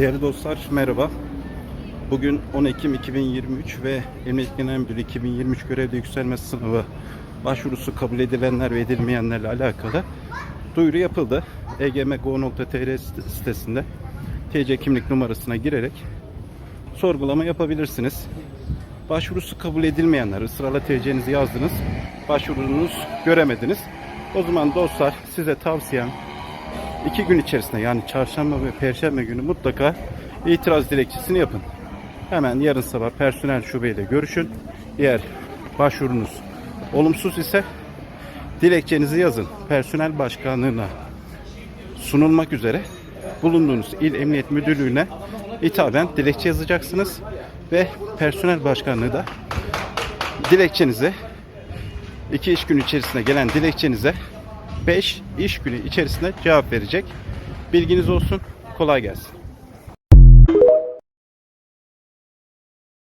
Değerli dostlar merhaba. Bugün 10 Ekim 2023 ve Emniyet Genel Müdürü 2023 görevde yükselme sınavı başvurusu kabul edilenler ve edilmeyenlerle alakalı duyuru yapıldı. Egm.go.tr sitesinde TC kimlik numarasına girerek sorgulama yapabilirsiniz. Başvurusu kabul edilmeyenler ısrarla TC'nizi yazdınız. Başvurunuz göremediniz. O zaman dostlar size tavsiyem iki gün içerisinde yani çarşamba ve perşembe günü mutlaka itiraz dilekçesini yapın. Hemen yarın sabah personel şubeyle görüşün. Eğer başvurunuz olumsuz ise dilekçenizi yazın. Personel başkanlığına sunulmak üzere bulunduğunuz il emniyet müdürlüğüne hitaben dilekçe yazacaksınız ve personel başkanlığı da dilekçenize iki iş günü içerisinde gelen dilekçenize 5 iş günü içerisinde cevap verecek. Bilginiz olsun. Kolay gelsin.